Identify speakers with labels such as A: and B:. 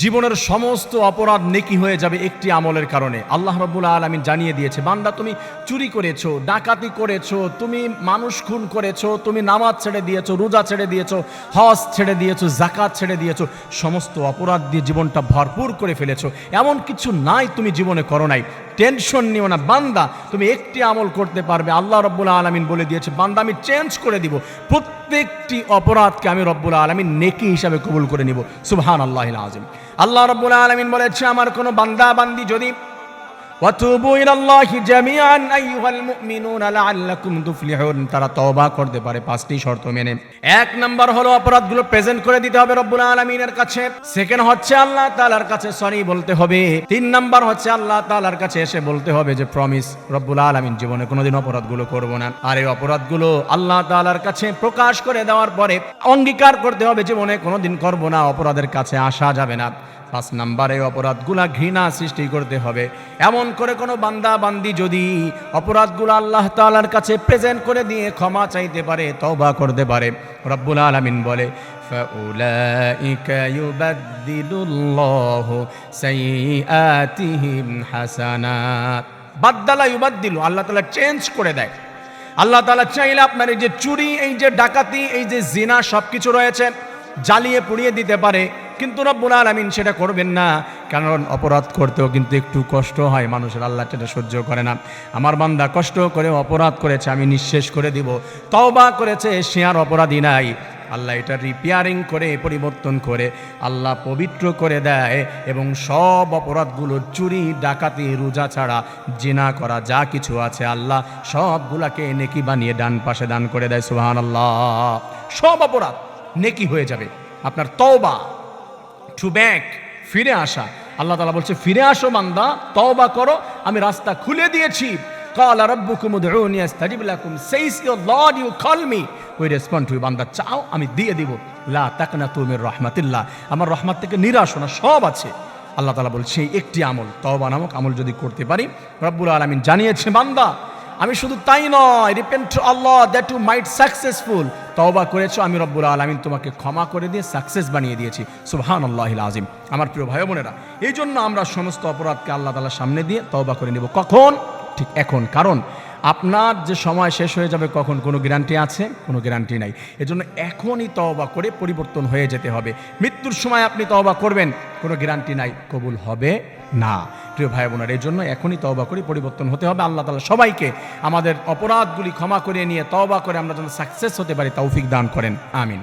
A: জীবনের সমস্ত অপরাধ নেকি হয়ে যাবে একটি আমলের কারণে। আল্লাহ রব্বুল আলমিন জানিয়ে দিয়েছে, বান্দা তুমি চুরি করেছ, ডাকাতি করেছ, তুমি মানুষ খুন করেছ, তুমি নামাজ ছেড়ে দিয়েছ, রোজা ছেড়ে দিয়েছ, হজ ছেড়ে দিয়েছ জাকাত ছেড়ে দিয়েছ, সমস্ত অপরাধ দিয়ে জীবনটা ভরপুর করে ফেলেছো। এমন কিছু নাই তুমি জীবনে করো নাই। টেনশন নিও না, বান্দা, তুমি একটি আমল করতে পারবে। আল্লাহ রব্বুল আলমিন বলে দিয়েছে, বান্দা, আমি চেঞ্জ করে দিব। প্রত্যেকটি অপরাধকে আমি রব্বুল আলমিন নেকি হিসাবে কবুল করে নিব। সুবহান আল্লাহ আজিম আল্লাহ রব্বুল আলমিন বলেছে, আমার কোনো বান্দা বান্দি যদি وتوبوا إلى الله جميعا أيها المؤمنون لعلكم تفلحون তারা তওবা করতে পারে পাঁচটি শর্ত মেনে এক নাম্বার হলো অপরাধগুলো প্রেজেন্ট করে দিতে হবে রব্বুল আলামিনের কাছে সেকেন্ড হচ্ছে আল্লাহ তাআলার কাছে সরি বলতে হবে তিন নাম্বার হচ্ছে আল্লাহ তাআলার কাছে এসে বলতে হবে যে প্রমিস রব্বুল আলামিন জীবনে কোনোদিন অপরাধগুলো করব না আর এই অপরাধগুলো আল্লাহ তাআলার কাছে প্রকাশ করে দেওয়ার পরে অঙ্গীকার করতে হবে জীবনে কোনোদিন করব না অপরাধের কাছে আসা যাবে না পাঁচ নাম্বারে অপরাধগুলা ঘৃণা সৃষ্টি করতে হবে এমন করে কোনো বান্দা বান্দি যদি অপরাধগুলো আল্লাহ তাআলার কাছে প্রেজেন্ট করে দিয়ে ক্ষমা চাইতে পারে তওবা করতে পারে রব্বুল আলামিন বলে فأولئك يبدل الله سيئاتهم حسنات বাদ্দালা ইউবাদ্দিলু আল্লাহ তাআলা চেঞ্জ করে দেয় আল্লাহ তাআলা চাইলে আপনার এই যে চুরি এই যে ডাকাতি এই যে জিনা সব কিছু রয়েছে জ্বালিয়ে পুড়িয়ে দিতে পারে কিন্তু রব্বুল আলামিন সেটা করবেন না, কারণ অপরাধ করতেও কিন্তু একটু কষ্ট হয়, মানুষের আল্লাহ সেটা সহ্য করে না। আমার বান্দা কষ্ট করে অপরাধ করেছে, আমি নিঃশেষ করে দিব, তওবা করেছে, সে আর অপরাধী নাই। আল্লাহ এটা রিপেয়ারিং করে, পরিবর্তন করে, আল্লাহ পবিত্র করে দেয় এবং সব অপরাধগুলো চুরি, ডাকাতি, রোজা ছাড়া জিনা করা যা কিছু আছে আল্লাহ সবগুলাকে নেকি বানিয়ে ডান পাশে দান করে দেয় সুহান আল্লাহ সব অপরাধ নেকি হয়ে যাবে। আপনার তওবা টু ব্যাক ফিরে আসা। আল্লাহ তালা বলছে, ফিরে আসো বান্দা, তওবা করো, আমি রাস্তা খুলে দিয়েছি। কল রব্বুকুম উদউনি আস্তাজিব লাকুম says your lord you call me we respond to বান্দা, চাও, আমি দিয়ে দিব। লা তাকনা তুমির রহমাতিল্লাহ। আমার রহমত থেকে নিরাশ না, সব আছে। আল্লাহ তালা বলছে একটি আমল, তওবা নামক আমল যদি করতে পারি, রব্বুল আলমিন জানিয়েছে বান্দা আমি শুধু তাই নয় repent Allah that to might successful তওবা করেছ, আমি রব্বুল আলমিন তোমাকে ক্ষমা করে দিয়ে সাকসেস বানিয়ে দিয়েছি। সুবহান আল্লাহিল আজিম আমার প্রিয় ভাই বোনেরা এই জন্য আমরা সমস্ত অপরাধকে আল্লাহ তালার সামনে দিয়ে তওবা করে নেব। কখন? ঠিক এখন। কারণ আপনার যে সময় শেষ হয়ে যাবে কখন? কোনো গ্যারান্টি আছে? কোনো গ্যারান্টি নাই। এজন্য এখনই তওবা করে পরিবর্তন হয়ে যেতে হবে। মৃত্যুর সময় আপনি তওবা করবেন, কোনো গ্যারান্টি নাই। কবুল হবে না। প্রিয় ভাই বোনের এই জন্য এখনই তওবা করে পরিবর্তন হতে হবে। আল্লাহ তালা সবাইকে আমাদের অপরাধগুলি ক্ষমা করে নিয়ে তওবা করে আমরা যেন সাকসেস হতে পারি, তৌফিক দান করেন। আমিন।